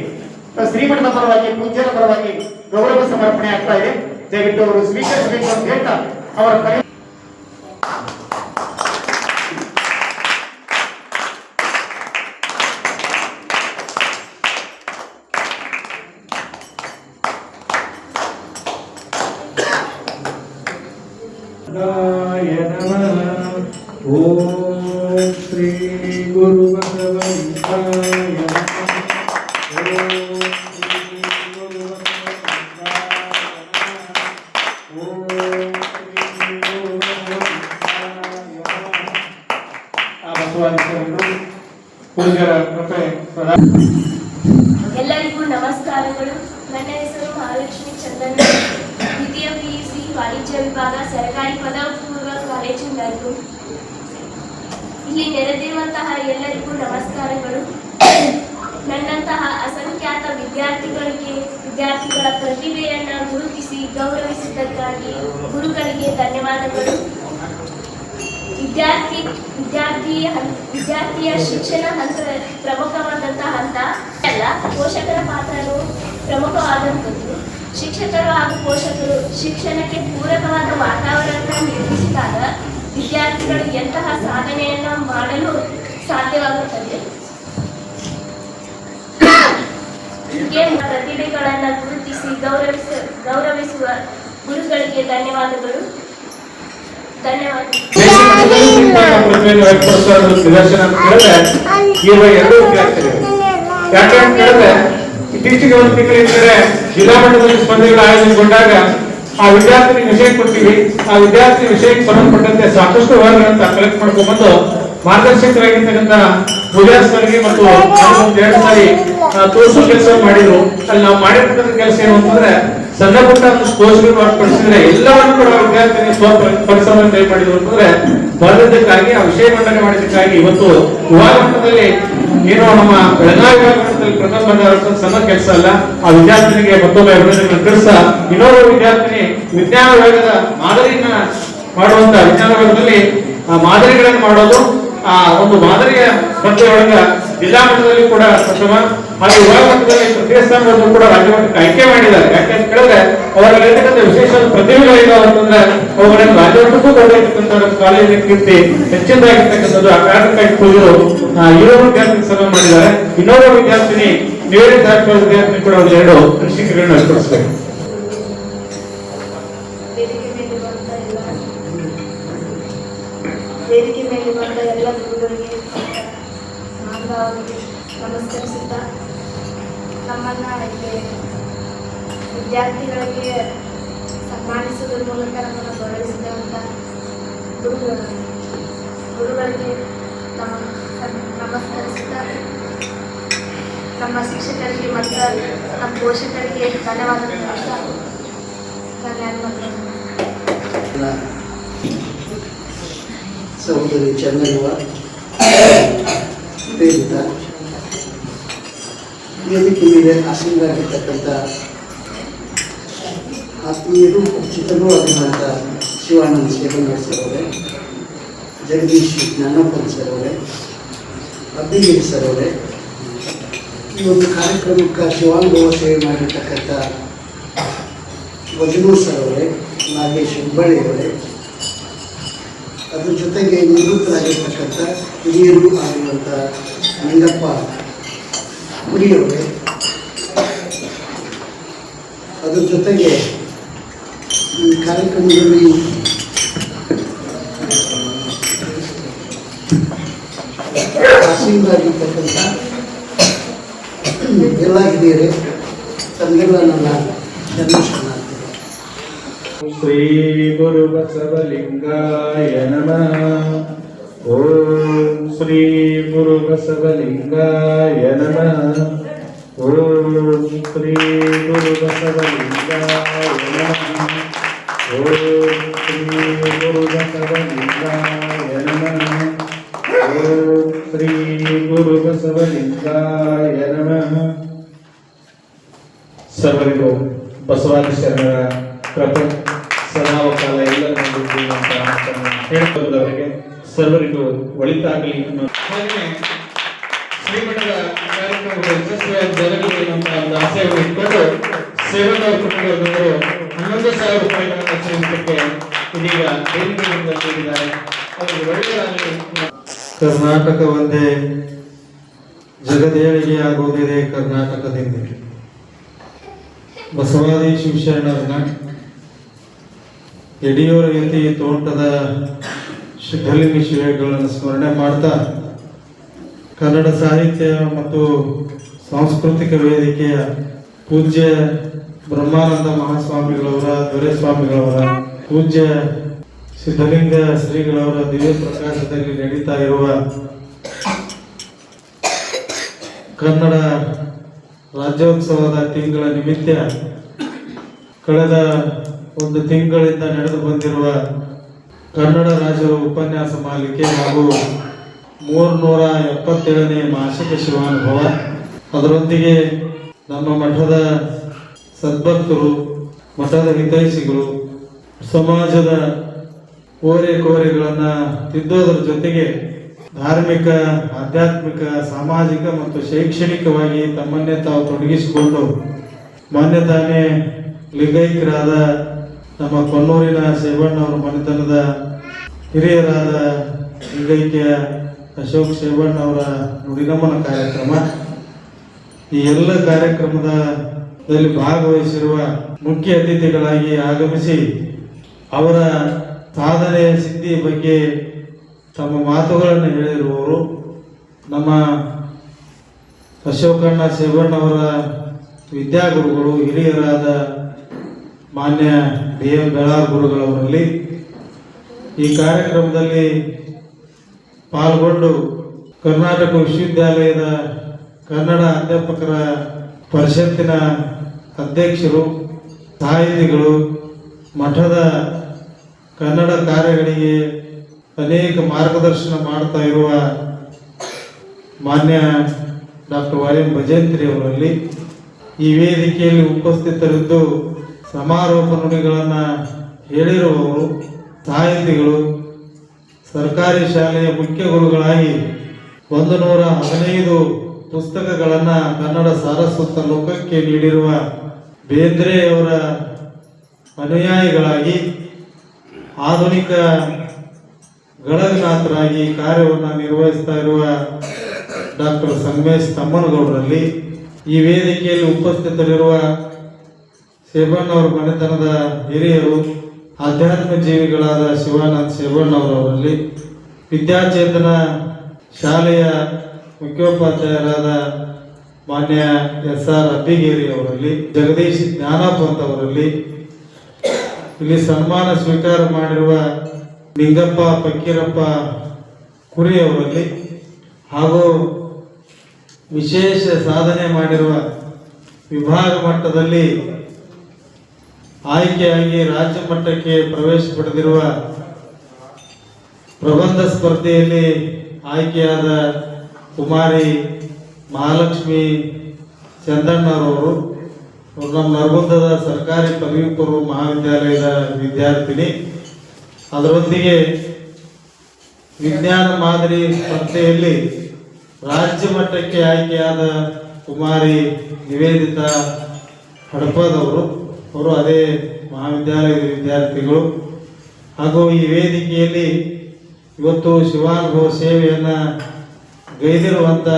ಶ್ರೀಮಠದ ಪರವಾಗಿ, ಪೂಜ್ಯರ ಪರವಾಗಿ ಗೌರವ ಸಮರ್ಪಣೆ ಆಗ್ತಾ ಇದೆ. ದಯವಿಟ್ಟು ಅವರು ಸ್ವೀಕರಿಸಬೇಕು ಅಂತ ಹೇಳ್ತಾ ಅವರ ಎಲ್ಲರಿಗೂ ನಮಸ್ಕಾರಗಳು. ನನ್ನ ಹೆಸರು ಮಹಾಲಕ್ಷ್ಮಿ ಚಂದನ್. ದ್ವಿತೀಯ ಪಿಯುಸಿ ವಾಣಿಜ್ಯ ವಿಭಾಗ, ಸರ್ಕಾರಿ ಪದವಿ ಪೂರ್ವ ಕಾಲೇಜು ಇಲ್ಲಿ ನೆರೆದಿರುವಂತಹ ಎಲ್ಲರಿಗೂ ನಮಸ್ಕಾರಗಳು. ನನ್ನಂತಹ ಅಸಂಖ್ಯಾತ ವಿದ್ಯಾರ್ಥಿಗಳಿಗೆ, ವಿದ್ಯಾರ್ಥಿಗಳ ಪ್ರತಿಭೆಯನ್ನ ಗುರುತಿಸಿ ಗೌರವಿಸಿದ್ದಕ್ಕಾಗಿ ಗುರುಗಳಿಗೆ ಧನ್ಯವಾದಗಳು. ವಿದ್ಯಾರ್ಥಿ ವಿದ್ಯಾರ್ಥಿ, ವಿದ್ಯಾರ್ಥಿಯ ಶಿಕ್ಷಣ ಹಂತ ಪ್ರಮುಖವಾದಂತಹ ಹಂತ ಅಲ್ಲ, ಪೋಷಕರ ಪಾತ್ರನು ಪ್ರಮುಖವಾದಂಥದ್ದು. ಶಿಕ್ಷಕರು ಹಾಗೂ ಪೋಷಕರು ಶಿಕ್ಷಣಕ್ಕೆ ಪೂರಕವಾದ ವಾತಾವರಣ ನಿರ್ಮಿಸಿದಾಗ ವಿದ್ಯಾರ್ಥಿಗಳು ಎಂತಹ ಸಾಧನೆಯನ್ನ ಮಾಡಲು ಸಾಧ್ಯವಾಗುತ್ತದೆ ಹೀಗೆ ಪ್ರತಿಭೆಗಳನ್ನು ಗುರುತಿಸಿ ಗೌರವಿಸ, ಗೌರವಿಸುವ ಗುರುಗಳಿಗೆ ಧನ್ಯವಾದಗಳು. ಜಿಲ್ಲಾ ಮಟ್ಟದಲ್ಲಿ ಸ್ಪರ್ಧೆಗಳು ಆಯೋಜನೆಗೊಂಡಾಗ ಆ ವಿದ್ಯಾರ್ಥಿ ವಿಷಯ ಕೊಡ್ತೀವಿ. ಆ ವಿದ್ಯಾರ್ಥಿ ವಿಷಯಕ್ಕೆ ಸಂಬಂಧಪಟ್ಟಂತೆ ಸಾಕಷ್ಟು ವಿವರಗಳನ್ನ ಕಲೆಕ್ಟ್ ಮಾಡ್ಕೊಂಡ್ಬಂದು ಮಾರ್ಗದರ್ಶಕರಾಗಿರ್ತಕ್ಕಂಥ ಮುಜಾಸ್ಕರ್ಗೆ ಮತ್ತು ಎರಡು ಸಾರಿ ಆ, ತೋರಿಸೋ ಕೆಲಸ ಮಾಡಿದ್ರು. ಅಲ್ಲಿ ನಾವು ಮಾಡಿರ್ತಕ್ಕಂಥ ಕೆಲಸ ಏನು ಅಂತಂದ್ರೆ ಸಣ್ಣ ಪುಟ್ಟ ಕೋರ್ಸ್ಗಳು ಮಾರ್ಪಡಿಸಿದ್ರೆ ಎಲ್ಲವನ್ನು ಕೂಡ ವಿದ್ಯಾರ್ಥಿನಿ ಸ್ವ ಪರಿಶ್ರಮ ಕೈ ಮಾಡಿದ್ರು ಅಂತಂದ್ರೆ ಬರೆದಿದ್ದಕ್ಕಾಗಿ ಆ ವಿಷಯ ಮಂಡನೆ ಮಾಡಿದ್ದಕ್ಕಾಗಿ ಇವತ್ತು ವಿಭಾಗ ಮಟ್ಟದಲ್ಲಿ ಏನೋ ನಮ್ಮ ಬೆಳಗಾವಿ ಮಟ್ಟದಲ್ಲಿ ಪ್ರಥಮ ಬಂದ ಸಣ್ಣ ಕೆಲಸ ಅಲ್ಲ. ಆ ವಿದ್ಯಾರ್ಥಿನಿಗೆ ಮತ್ತೊಮ್ಮೆ ಅಭಿನಂದನೆ ಕೆಲಸ ಇನ್ನೊಬ್ಬ ವಿದ್ಯಾರ್ಥಿನಿ ವಿಜ್ಞಾನ ವಿಭಾಗದ ಮಾದರಿಯನ್ನ ಮಾಡುವಂತ ವಿಜ್ಞಾನ ವಿಭಾಗದಲ್ಲಿ ಆ ಮಾದರಿಗಳನ್ನು ಮಾಡೋದು ಆ, ಒಂದು ಮಾದರಿಯ ಸ್ಪರ್ಧೆಯೊಳಗ ಜಿಲ್ಲಾ ಮಟ್ಟದಲ್ಲಿ ಕೂಡ ಪ್ರಥಮ ಹಾಗೆ ವಿಭಾಗ ಮಟ್ಟದಲ್ಲಿ ತೃತೀಯ ಸ್ಥಾನವನ್ನು ಕೂಡ ರಾಜ್ಯ ಮಟ್ಟಕ್ಕೆ ಆಯ್ಕೆ ಮಾಡಿದ್ದಾರೆ. ಯಾಕೆ ಅಂತ ಕೇಳಿದ್ರೆ ಅವರಲ್ಲಿರ್ತಕ್ಕಂಥ ವಿಶೇಷ ಪ್ರತಿಭೆಗಳಿದಾವೆ ಅಂತಂದ್ರೆ, ಅವುಗಳನ್ನು ರಾಜ್ಯ ಮಟ್ಟಕ್ಕೂ ಕೊಡಬೇಕಂತ ಕಾಲೇಜಿನ ಕೀರ್ತಿ ಹೆಚ್ಚಿನದಾಗಿರ್ತಕ್ಕಂಥದ್ದು ಆ ಕಾರಣಕ್ಕಾಗಿ ಕೂಡಿದ್ರು ಇರೋ ವಿದ್ಯಾರ್ಥಿ ಸಭೆ ಮಾಡಿದ್ದಾರೆ. ಇನ್ನೊಬ್ಬ ವಿದ್ಯಾರ್ಥಿನಿ ನಿವೇದಿತ ಹಾಕುವ ವಿದ್ಯಾರ್ಥಿನಿ ಕೂಡ ಒಂದು ಎರಡು ಅನಿಸಿಕೆಗಳನ್ನ ವ್ಯಕ್ತಪಡಿಸಬೇಕು ವೇದಿಕೆ ಮೇಲೆ ಬಂದ ಎಲ್ಲ ವೇದಿಕೆ ಮೇಲೆ ಬಂದ ಎಲ್ಲ ಗುರುಗಳಿಗೆ ನಾನು ಅವರಿಗೆ ನಮಸ್ಕರಿಸುತ್ತಾ ನಮ್ಮನ್ನ ಇಲ್ಲಿ ವಿದ್ಯಾರ್ಥಿಗಳಿಗೆ ಸನ್ಮಾನಿಸುವುದರ ಮೂಲಕ ನಮ್ಮನ್ನು ಗೌರವಿಸಿದಂಥ ಗುರುಗಳು ಗುರುಗಳಿಗೆ ನಮ್ಮ ನಮಸ್ಕರಿಸುತ್ತಾ ನಮ್ಮ ಶಿಕ್ಷಕರಿಗೆ ಮತ್ತು ನಮ್ಮ ಪೋಷಕರಿಗೆ ಧನ್ಯವಾದ ಸಹೋದರಿ ಚಂದನವ. ವೇದಿತ ವೇದಿಕೆ ಮೇಲೆ ಆಸೀನರಾಗಿರ್ತಕ್ಕಂಥ ಆತ್ಮೀಯರು ಚಿತ್ರನೂ ಆಗಿರುವಂಥ ಶಿವಾನಂದ ಶೇಖರ್ ಸರ್ ಅವರೇ, ಜಗದೀಶ್ ಜ್ಞಾನಪ್ಪನ್ ಸರ್ ಅವರೇ ಅಬ್ಬಿಗಿರಿ ಸರ್ ಅವರೇ. ಈ ಒಂದು ಕಾರ್ಯಕ್ರಮಕ್ಕೆ ಶಿವಾನುಭವ ಸೇವೆ ಮಾಡಿರ್ತಕ್ಕಂಥ ವಜನೂರ್ ಸರ್ ಅವರೇ, ನಾಗೇಶ್ ಹುಬ್ಬಳ್ಳಿ ಅವರೇ, ಅದ್ರ ಜೊತೆಗೆ ನಿವೃತ್ತರಾಗಿರ್ತಕ್ಕಂಥ ಹಿರಿಯರು ಆಗಿರುವಂಥ ನಿಂಗಪ್ಪ ಕುರಿಯವರೇ ಅದ್ರ ಜೊತೆಗೆ ಈ ಕಾರ್ಯಕ್ರಮದಲ್ಲಿ ಆಸೀನರಾಗಿರ್ತಕ್ಕಂಥ ಎಲ್ಲ ಹಿರಿಯರೇ ತಮಗೆಲ್ಲ ನನ್ನ ಜನ್ಮ ಶರಣಾರ್ಥಿಗಳು ಶ್ರೀ ಗುರು ಬಸವಲಿಂಗಾಯ ನಮಃ. ಓಂ ಶ್ರೀ ಗುರು ಬಸವಲಿಂಗಾಯ ನಮಃ. ಓಂ ಶ್ರೀ ಗುರು ಬಸವಲಿಂಗಾಯ ನಮಃ. ಓಂ ಶ್ರೀ ಗುರು ಬಸವಲಿಂಗಾಯ ನಮಃ ಓಂ ಶ್ರೀ ಗುರು ಬಸವಲಿಂಗಾಯ ನಮಃ ಸರ್ವರಿಗೂ ಬಸವಾದಿ ಶರಣರ ಕೃಪೆ ಸದಾವಕಾಲ ಎಲ್ಲರಿಗೂ ಅಂತ ಹೇಳ್ಕೊಂಡವರಿಗೆ ಸರ್ವರಿಗೂ ಒಳಿತಾಗಲಿ ಅನ್ನೋ ಹಾಗೆಯೇ ಶ್ರೀಮಠದ ಕಾರ್ಯಕ್ರಮಗಳು ಯಶಸ್ವಿಯಾಗಿ ಜರಗಲಿ ಅನ್ನುವಂತ ಒಂದು ಆಶಯವನ್ನು ಇಟ್ಕೊಂಡು ಸೇವಕರ ಕುಟುಂಬದವರು ಹನ್ನೊಂದು ಸಾವಿರ ರೂಪಾಯಿಗಳನ್ನು ಶ್ರೀಮಠಕ್ಕೆ ಇದೀಗ ವೇದಿಕೆಯಿಂದ ನೀಡಿದ್ದಾರೆ ಅವರಿಗೆ ಒಳ್ಳೆಯದಾಗಲಿ ಕರ್ನಾಟಕ ಒಂದೇ ಜಗದೇಳಿಗೆ ಆಗೋದಿದೆ ಕರ್ನಾಟಕದಿಂದ. ಬಸವಾದಿ ಶಿವಶರಣರನ್ನ ಯಡಿಯೂರ ಯತಿ ತೋಟದ ಸಿದ್ಧಲಿಂಗ ಶಿವಗಳನ್ನು ಸ್ಮರಣೆ ಮಾಡ್ತಾ ಕನ್ನಡ ಸಾಹಿತ್ಯ ಮತ್ತು ಸಾಂಸ್ಕೃತಿಕ ವೇದಿಕೆಯ ಪೂಜ್ಯ ಬ್ರಹ್ಮಾನಂದ ಮಹಾಸ್ವಾಮಿಗಳವರ, ದೊರೆಸ್ವಾಮಿಗಳವರ, ಪೂಜ್ಯ ಸಿದ್ಧಲಿಂಗ ಶ್ರೀಗಳವರ ದಿವ್ಯ ಪ್ರಕಾಶದಲ್ಲಿ ನಡೀತಾ ಇರುವ ಕನ್ನಡ ರಾಜ್ಯೋತ್ಸವದ ತಿಂಗಳ ನಿಮಿತ್ತ ಕಳೆದ ಒಂದು ತಿಂಗಳಿಂದ ನಡೆದು ಬಂದಿರುವ ಕನ್ನಡ ರಾಜ್ಯದ ಉಪನ್ಯಾಸ ಮಾಲಿಕೆ ಹಾಗೂ ಮೂರ್ನೂರ ಎಪ್ಪತ್ತೇಳನೇ ಮಾಸಿಕ ಶಿವಾನುಭವ. ಅದರೊಂದಿಗೆ ನಮ್ಮ ಮಠದ ಸದ್ಭಕ್ತರು, ಮಠದ ಹಿತೈಷಿಗಳು, ಸಮಾಜದ ಕೋರೆ ಕೋರೆಗಳನ್ನು ತಿದ್ದೋದರ ಜೊತೆಗೆ ಧಾರ್ಮಿಕ, ಆಧ್ಯಾತ್ಮಿಕ, ಸಾಮಾಜಿಕ ಮತ್ತು ಶೈಕ್ಷಣಿಕವಾಗಿ ತಮ್ಮನ್ನೇ ತಾವು ತೊಡಗಿಸಿಕೊಂಡು ಮಾನ್ಯ ತಾನೇ ಲಿಂಗೈಕ್ಯರಾದ ನಮ್ಮ ಕೊನ್ನೂರಿನ ಶೇಬಣ್ಣವರ ಮನೆತನದ ಹಿರಿಯರಾದ ಲಿಂಗೈಕ್ಯ ಅಶೋಕ್ ಸೇವಣ್ಣವರ ನುಡಿನಮನ ಕಾರ್ಯಕ್ರಮ. ಈ ಎಲ್ಲ ಕಾರ್ಯಕ್ರಮದಲ್ಲಿ ಭಾಗವಹಿಸಿರುವ ಮುಖ್ಯ ಅತಿಥಿಗಳಾಗಿ ಆಗಮಿಸಿ ಅವರ ಸಾಧನೆ ಸಿದ್ಧಿ ಬಗ್ಗೆ ತಮ್ಮ ಮಾತುಗಳನ್ನು ಹೇಳಿರುವವರು ನಮ್ಮ ಅಶೋಕಣ್ಣ ಸೇವಣ್ಣವರ ವಿದ್ಯಾಗುರುಗಳು, ಹಿರಿಯರಾದ ಮಾನ್ಯ ಡಿ ಬೆಳಾರ್ ಗುರುಗಳವರಲ್ಲಿ ಈ ಕಾರ್ಯಕ್ರಮದಲ್ಲಿ ಪಾಲ್ಗೊಂಡು ಕರ್ನಾಟಕ ವಿಶ್ವವಿದ್ಯಾಲಯದ ಕನ್ನಡ ಅಧ್ಯಾಪಕರ ಪರಿಷತ್ತಿನ ಅಧ್ಯಕ್ಷರು ಸಾಹಿತಿಗಳು ಮಠದ ಕನ್ನಡ ಕಾರ್ಯಗಳಿಗೆ ಅನೇಕ ಮಾರ್ಗದರ್ಶನ ಮಾಡ್ತಾ ಇರುವ ಮಾನ್ಯ ಡಾಕ್ಟರ್ ವಾರ್ ಎಂ ಭಜಂತ್ರಿ ಅವರಲ್ಲಿ ಈ ವೇದಿಕೆಯಲ್ಲಿ ಉಪಸ್ಥಿತರಿದ್ದು ಸಮಾರೋಪ ನುಡಿಗಳನ್ನು ಹೇಳಿರುವವರು, ಸಾಹಿತಿಗಳು, ಸರ್ಕಾರಿ ಶಾಲೆಯ ಮುಖ್ಯ ಗುರುಗಳಾಗಿ ಒಂದು ನೂರ ಹದಿನೈದು ಪುಸ್ತಕಗಳನ್ನು ಕನ್ನಡ ಸಾರಸ್ವತ ಲೋಕಕ್ಕೆ ನೀಡಿರುವ ಬೇಂದ್ರೆಯವರ ಅನುಯಾಯಿಗಳಾಗಿ ಆಧುನಿಕ ಗಳಗನಾಥರಾಗಿ ಕಾರ್ಯವನ್ನು ನಿರ್ವಹಿಸ್ತಾ ಇರುವ ಡಾಕ್ಟರ್ ಸಂಗಮೇಶ್ ತಮ್ಮನಗೌಡರಲ್ಲಿ ಈ ವೇದಿಕೆಯಲ್ಲಿ ಉಪಸ್ಥಿತರಿರುವ ಸೇಬಣ್ಣವರ ಮನೆತನದ ಹಿರಿಯರು, ಆಧ್ಯಾತ್ಮ ಜೀವಿಗಳಾದ ಶಿವಾನಂದ್ ಸೇಬಣ್ಣವರವರಲ್ಲಿ ವಿದ್ಯಾಚೇತನ ಶಾಲೆಯ ಮುಖ್ಯೋಪಾಧ್ಯಾಯರಾದ ಮಾನ್ಯ ಎಸ್ ಆರ್ ಅಬ್ಬಿಗೇರಿ ಅವರಲ್ಲಿ ಜಗದೀಶ್ ಜ್ಞಾನಪಂತ್ ಅವರಲ್ಲಿ ಇಲ್ಲಿ ಸನ್ಮಾನ ಸ್ವೀಕಾರ ಮಾಡಿರುವ ನಿಂಗಪ್ಪ ಫಕ್ಕೀರಪ್ಪ ಕುರಿ ಅವರಲ್ಲಿ ಹಾಗೂ ವಿಶೇಷ ಸಾಧನೆ ಮಾಡಿರುವ ವಿಭಾಗ ಮಟ್ಟದಲ್ಲಿ ಆಯ್ಕೆಯಾಗಿ ರಾಜ್ಯ ಮಟ್ಟಕ್ಕೆ ಪ್ರವೇಶ ಪಡೆದಿರುವ ಪ್ರಬಂಧ ಸ್ಪರ್ಧೆಯಲ್ಲಿ ಆಯ್ಕೆಯಾದ ಕುಮಾರಿ ಮಹಾಲಕ್ಷ್ಮಿ ಚಂದಣ್ಣರವರು ನಮ್ಮ ನರಗುಂದದ ಸರ್ಕಾರಿ ಪದವಿ ಪೂರ್ವ ಮಹಾವಿದ್ಯಾಲಯದ ವಿದ್ಯಾರ್ಥಿನಿ. ಅದರೊಂದಿಗೆ ವಿಜ್ಞಾನ ಮಾದರಿ ಸ್ಪರ್ಧೆಯಲ್ಲಿ ರಾಜ್ಯ ಮಟ್ಟಕ್ಕೆ ಆಯ್ಕೆಯಾದ ಕುಮಾರಿ ನಿವೇದಿತಾ ಹಡಪದವರು. ಅವರು ಅದೇ ಮಹಾವಿದ್ಯಾಲಯದ ವಿದ್ಯಾರ್ಥಿಗಳು. ಹಾಗೂ ಈ ವೇದಿಕೆಯಲ್ಲಿ ಇವತ್ತು ಶಿವಾನುಭವ ಸೇವೆಯನ್ನು ಗೈದಿರುವಂಥ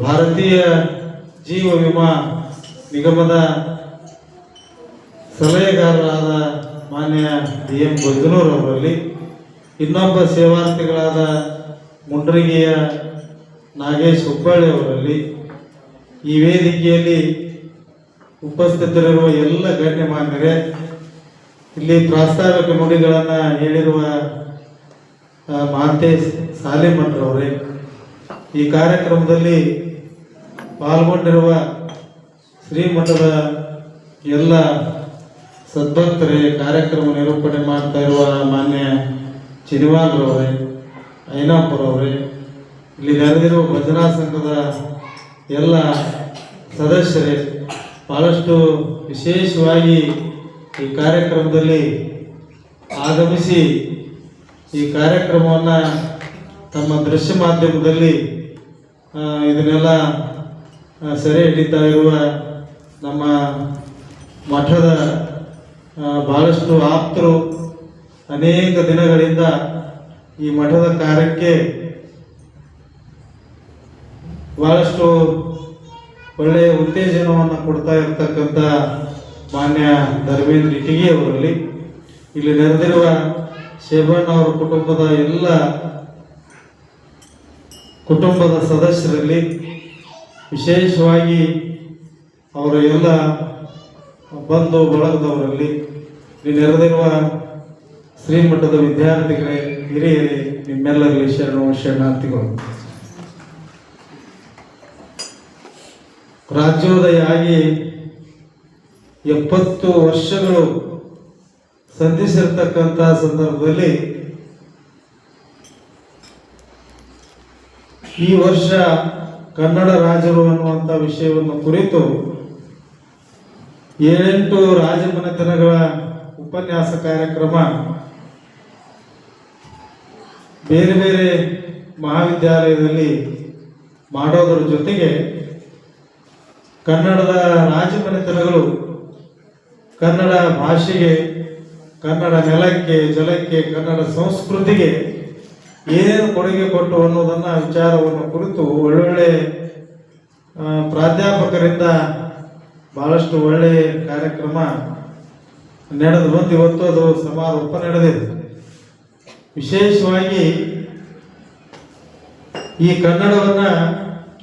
ಭಾರತೀಯ ಜೀವ ವಿಮಾ ನಿಗಮದ ಸಲಹೆಗಾರರಾದ ಮಾನ್ಯ ಡಿ ಎಂ ಬಜ್ನೂರ್ ಅವರಲ್ಲಿ, ಇನ್ನೊಬ್ಬ ಸೇವಾರ್ಥಿಗಳಾದ ಮುಂಡ್ರಿಗೆಯ ನಾಗೇಶ್ ಹುಬ್ಬಳ್ಳಿ ಅವರಲ್ಲಿ ಈ ವೇದಿಕೆಯಲ್ಲಿ ಉಪಸ್ಥಿತರಿರುವ ಎಲ್ಲ ಗಣ್ಯಮಾನ್ಯರೇ ಇಲ್ಲಿ ಪ್ರಾಸ್ತಾವಿಕ ನುಡಿಗಳನ್ನು ಹೇಳಿರುವ ಮಾತೆ ಸಾಲಿಮಠ್ರವರೇ ಈ ಕಾರ್ಯಕ್ರಮದಲ್ಲಿ ಪಾಲ್ಗೊಂಡಿರುವ ಶ್ರೀಮಠದ ಎಲ್ಲ ಸದ್ಭಕ್ತರೇ, ಕಾರ್ಯಕ್ರಮ ನಿರೂಪಣೆ ಮಾಡ್ತಾ ಇರುವ ಮಾನ್ಯ ಚಿನಿವಾಲ್ರವರೇ, ಐನಾಪುರವರೇ, ಇಲ್ಲಿ ನೆರೆದಿರುವ ಭಜನಾ ಸಂಘದ ಎಲ್ಲ ಸದಸ್ಯರೇ ಬಹಳಷ್ಟು ವಿಶೇಷವಾಗಿ ಈ ಕಾರ್ಯಕ್ರಮದಲ್ಲಿ ಆಗಮಿಸಿ ಈ ಕಾರ್ಯಕ್ರಮವನ್ನು ತಮ್ಮ ದೃಶ್ಯ ಮಾಧ್ಯಮದಲ್ಲಿ ಇದನ್ನೆಲ್ಲ ಸೆರೆ ಹಿಡಿತಾ ಇರುವ ನಮ್ಮ ಮಠದ ಭಾಳಷ್ಟು ಆಪ್ತರು ಅನೇಕ ದಿನಗಳಿಂದ ಈ ಮಠದ ಕಾರ್ಯಕ್ಕೆ ಬಹಳಷ್ಟು ಒಳ್ಳೆಯ ಉತ್ತೇಜನವನ್ನು ಕೊಡ್ತಾ ಇರ್ತಕ್ಕಂಥ ಮಾನ್ಯ ಧರ್ಮೇಂದ್ರ ಇಟಿಗಿ ಅವರಲ್ಲಿ. ಇಲ್ಲಿ ನೆರೆದಿರುವ ಶೇಬಣ್ಣ ಅವರ ಕುಟುಂಬದ ಎಲ್ಲ ಕುಟುಂಬದ ಸದಸ್ಯರಲ್ಲಿ ವಿಶೇಷವಾಗಿ ಅವರ ಎಲ್ಲ ಬಂಧು ಬಳಗದವರಲ್ಲಿ, ಇಲ್ಲಿ ನೆರೆದಿರುವ ಶ್ರೀಮಠದ ವಿದ್ಯಾರ್ಥಿಗಳೇ, ಹಿರಿಯರೇ, ನಿಮ್ಮೆಲ್ಲರಲ್ಲಿ ಶರಣು ಶರಣಾರ್ಥಿಗಳು. ರಾಜ್ಯೋದಯ ಆಗಿ ಎಪ್ಪತ್ತು ವರ್ಷಗಳು ಸಂಧಿಸಿರ್ತಕ್ಕಂಥ ಸಂದರ್ಭದಲ್ಲಿ ಈ ವರ್ಷ ಕನ್ನಡ ರಾಜರು ಅನ್ನುವಂಥ ವಿಷಯವನ್ನು ಕುರಿತು ಏಳೆಂಟು ರಾಜಮನೆತನಗಳ ಉಪನ್ಯಾಸ ಕಾರ್ಯಕ್ರಮ ಬೇರೆ ಬೇರೆ ಮಹಾವಿದ್ಯಾಲಯದಲ್ಲಿ ಮಾಡೋದರ ಜೊತೆಗೆ ಕನ್ನಡದ ರಾಜಮನೆತನಗಳು ಕನ್ನಡ ಭಾಷೆಗೆ, ಕನ್ನಡ ನೆಲಕ್ಕೆ, ಜಲಕ್ಕೆ, ಕನ್ನಡ ಸಂಸ್ಕೃತಿಗೆ ಏನೇನು ಕೊಡುಗೆ ಕೊಟ್ಟು ಅನ್ನೋದನ್ನ ವಿಚಾರವನ್ನು ಕುರಿತು ಒಳ್ಳೊಳ್ಳೆ ಪ್ರಾಧ್ಯಾಪಕರಿಂದ ಬಹಳಷ್ಟು ಒಳ್ಳೆಯ ಕಾರ್ಯಕ್ರಮ ನಡೆದು ಬಂದು ಇವತ್ತು ಅದು ಸಮಾರೋಪ ನಡೆದಿದೆ. ವಿಶೇಷವಾಗಿ ಈ ಕನ್ನಡವನ್ನ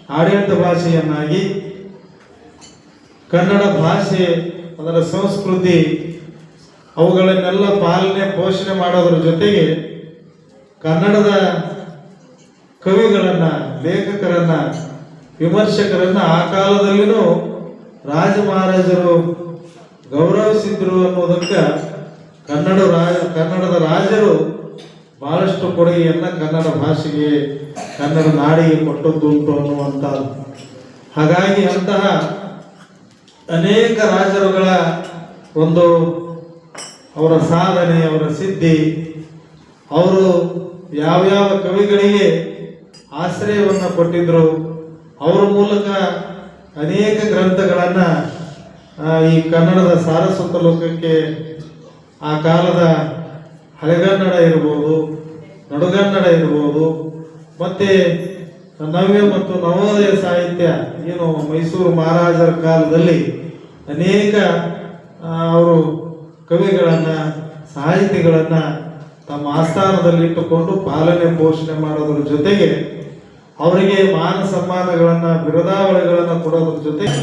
ಆಡಳಿತ ಭಾಷೆಯನ್ನಾಗಿ ಕನ್ನಡ ಭಾಷೆ ಅದರ ಸಂಸ್ಕೃತಿ, ಅವುಗಳನ್ನೆಲ್ಲ ಪಾಲನೆ, ಪೋಷಣೆ ಮಾಡೋದ್ರ ಜೊತೆಗೆ ಕನ್ನಡದ ಕವಿಗಳನ್ನ, ಲೇಖಕರನ್ನ, ವಿಮರ್ಶಕರನ್ನ ಆ ಕಾಲದಲ್ಲಿನೂ ರಾಜ ಮಹಾರಾಜರು ಗೌರವಿಸಿದ್ರು ಅನ್ನೋದಕ್ಕೆ ಕನ್ನಡ ರಾಜ, ಕನ್ನಡದ ರಾಜರು ಬಹಳಷ್ಟು ಕೊಡುಗೆಯನ್ನ ಕನ್ನಡ ಭಾಷೆಗೆ, ಕನ್ನಡ ನಾಡಿಗೆ ಕೊಟ್ಟದ್ದುಂಟು ಅನ್ನುವಂಥದ್ದು. ಹಾಗಾಗಿ ಅಂತಹ ಅನೇಕ ರಾಜರುಗಳ ಒಂದು ಅವರ ಸಾಧನೆ, ಅವರ ಸಿದ್ಧಿ, ಅವರು ಯಾವ್ಯಾವ ಕವಿಗಳಿಗೆ ಆಶ್ರಯವನ್ನು ಕೊಟ್ಟಿದ್ರು ಅವರ ಮೂಲಕ ಅನೇಕ ಗ್ರಂಥಗಳನ್ನು ಈ ಕನ್ನಡದ ಸಾರಸ್ವತ ಲೋಕಕ್ಕೆ ಆ ಕಾಲದ ಹಳೆಗನ್ನಡ ಇರ್ಬೋದು, ನಡುಗನ್ನಡ ಇರ್ಬೋದು, ಮತ್ತೆ ನವ್ಯ ಮತ್ತು ನವೋದಯ ಸಾಹಿತ್ಯ ಏನು ಮೈಸೂರು ಮಹಾರಾಜರ ಕಾಲದಲ್ಲಿ ಅನೇಕ ಅವರು ಕವಿಗಳನ್ನು, ಸಾಹಿತಿಗಳನ್ನು ತಮ್ಮ ಆಸ್ಥಾನದಲ್ಲಿ ಇಟ್ಟುಕೊಂಡು ಪಾಲನೆ ಪೋಷಣೆ ಮಾಡೋದ್ರ ಜೊತೆಗೆ ಅವರಿಗೆ ಮಾನ ಸನ್ಮಾನಗಳನ್ನು, ಬಿರುದಾವಳಿಗಳನ್ನು ಕೊಡೋದ್ರ ಜೊತೆಗೆ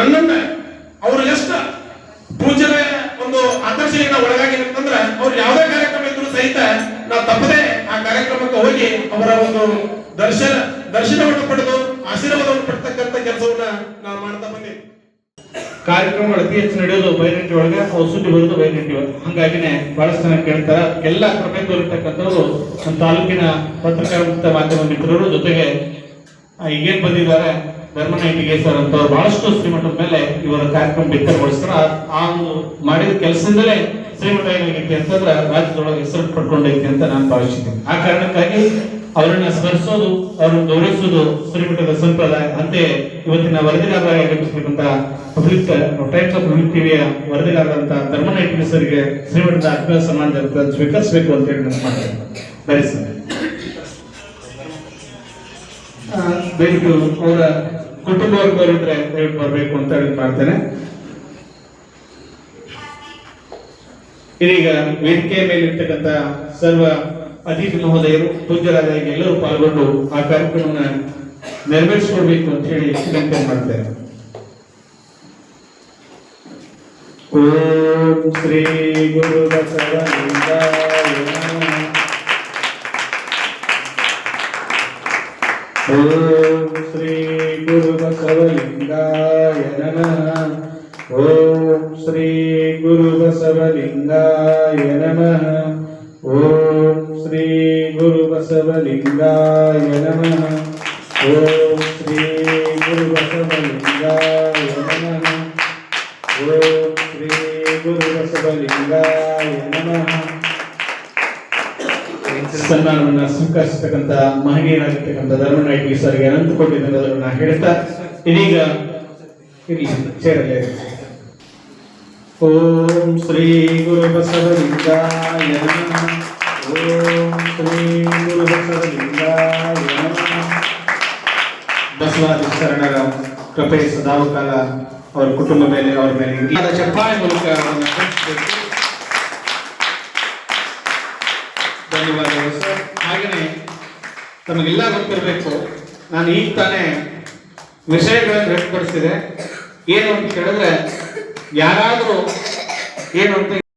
ನನ್ನನ್ನ ಅವರು ಎಷ್ಟು ಪೂಜನ ಒಂದು ಆಕರ್ಷಣೆಯನ್ನ ಒಳಗಾಗಿ ಅಂತಂದ್ರ ಅವ್ರು ಯಾವುದೇ ಕಾರ್ಯಕ್ರಮ ಇದ್ರು ಸಹಿತ ನಾವು ತಪ್ಪದೆ ಆ ಕಾರ್ಯಕ್ರಮಕ್ಕೆ ಹೋಗಿ ಅವರ ಒಂದು ದರ್ಶನ, ದರ್ಶನವನ್ನು ಪಡೆದು ಆಶೀರ್ವಾದವನ್ನು ಪಡ್ತಕ್ಕಂಥ ಕೆಲಸವನ್ನ ನಾವು ಮಾಡ್ತಾ ಬಂದಿವಿ. ಕಾರ್ಯಕ್ರಮಗಳು ಅತಿ ಹೆಚ್ಚು ನಡೆಯೋದು ಬೈರಂಟಿ ಒಳಗೆ ಅವು ಸುದ್ದಿ ಬರೋದು ಬೈರಂಟಿ ಒಳಗೆ. ಹಂಗಾಗಿನೇ ಬಹಳಷ್ಟು ಜನ ಕೇಳ್ತಾರ. ಎಲ್ಲ ಕೃಪೆ ತೋರಿರ್ತಕ್ಕಂಥವ್ರು ನಮ್ಮ ತಾಲೂಕಿನ ಪತ್ರಿಕಾ ಮುಕ್ತ ಮಾಧ್ಯಮ ಮಿತ್ರರು ಜೊತೆಗೆ ಈಗೇನ್ ಬಂದಿದ್ದಾರೆ ಧರ್ಮನಾಯ್ಟಿಗೆ ಸರ್ ಅಂತ ಬಹಳಷ್ಟು ಶ್ರೀಮಠದ ಮೇಲೆ ಇವರ ಕಾರ್ಯಕ್ರಮ ಬಿತ್ತರಗೊಳಿಸ್ತಾರೆ. ಆ- ಒಂದು ಮಾಡಿದ ಕೆಲಸದಿಂದಲೇ ಶ್ರೀಮಠ ಏನಾಗೈತಿ ಅಂತಂದ್ರೆ ರಾಜ್ಯದೊಳಗೆ ಹೆಸರು ಪಡ್ಕೊಂಡೈತಿ ಅಂತ ನಾನು ಭಾವಿಸಿದ್ದೀನಿ ಆ ಕಾರಣಕ್ಕಾಗಿ ಅವರನ್ನ ಸ್ಮರಿಸೋದು, ಅವರನ್ನು ಗೌರವಿಸೋದು ಶ್ರೀಮಠದ ಸಂಪ್ರದಾಯ. ಅಂತೆ ಇವತ್ತಿನ ವರದಿಗಾರರಾಗಿ ಪಬ್ಲಿಕ್ ಟೈಮ್ಸ್ ಆಫ್ ಪಬ್ಲಿಕ್ ಟಿವಿಯ ವರದಿಗಾರರಂತ ಧರ್ಮನಾಯ್ಟಿ ಸರ್ಗೆ ಶ್ರೀಮಠದ ಆತ್ಮೀಯ ಸಮಾಜ ಸ್ವೀಕರಿಸಬೇಕು ಅಂತ ಹೇಳಿ ನಾನು ಮಾಡ್ತೇನೆ ಸರಿ ಸರ್ ದಯವಿಟ್ಟು ಅವರ ಕುಟುಂಬವರ್ಗರು ಬರಿದ್ರೆ ದಯವಿಟ್ಟು ಬರಬೇಕು ಅಂತ ಹೇಳಿ ಮಾಡ್ತೇನೆ. ಇದೀಗ ವೇದಿಕೆಯ ಮೇಲೆ ಇರ್ತಕ್ಕಂಥ ಸರ್ವ ಅತಿಥಿ ಮಹೋದಯರು ಪೂಜ್ಯರಾದ ಎಲ್ಲರೂ ಪಾಲ್ಗೊಂಡು ಆ ಕಾರ್ಯಕ್ರಮವನ್ನು ನೆರವೇರಿಸಿಕೊಡ್ಬೇಕು ಅಂತ ಹೇಳಿ ವಿನಂತಿ ಮಾಡ್ತೇನೆ. ಓಂ ಶ್ರೀ ಗುರು ಬಸವಲಿಂಗಾಯ ನಮಃ. ಓಂ ಶ್ರೀ ಗುರು ಬಸವಲಿಂಗಾಯ ನಮಃ ಓಂ ಶ್ರೀ ಗುರು ಬಸವಲಿಂಗಾಯ ನಮಃ ಓಂ ಶ್ರೀ ಸ್ವೀಕರಿಸತಕ್ಕಂತ ಮಹನೀಯರಾಗಿರ್ತಕ್ಕಂಥ ಧರ್ಮನಾಯ್ಟಿ ಸರ್ಗೆ ಅನಂತ ಕೊಟ್ಟಿದ್ದನ್ನು ಹೇಳ್ತಾ ಇದೀಗ ಓಂ ಶ್ರೀ ಗುರು ಬಸವಲಿಂಗಾಯ ಓಂ ಶ್ರೀ ಗುರು ಬಸವಲಿಂಗಾಯ ಬಸವಾದಿ ಶರಣರ ಕೃಪೆ ಸದಾವಕಾಲ ಅವರ ಕುಟುಂಬ ಮೇಲೆ, ಅವರ ಮೇಲೆ ಚಪ್ಪಾಳೆ ಮೂಲಕ ಅವರನ್ನ ವಂದಿಸಬೇಕು. ಧನ್ಯವಾದಗಳು ಸರ್ ಹಾಗೆಯೇ ತಮಗೆಲ್ಲ ಗೊತ್ತಿರಬೇಕು ನಾನು ಈಗ ತಾನೇ ವಿಷಯಗಳನ್ನು ವ್ಯಕ್ತಪಡಿಸಿದೆ. ಏನು ಅಂತ ಕೇಳಿದ್ರೆ ಯಾರಾದರೂ ಏನು ಅಂತ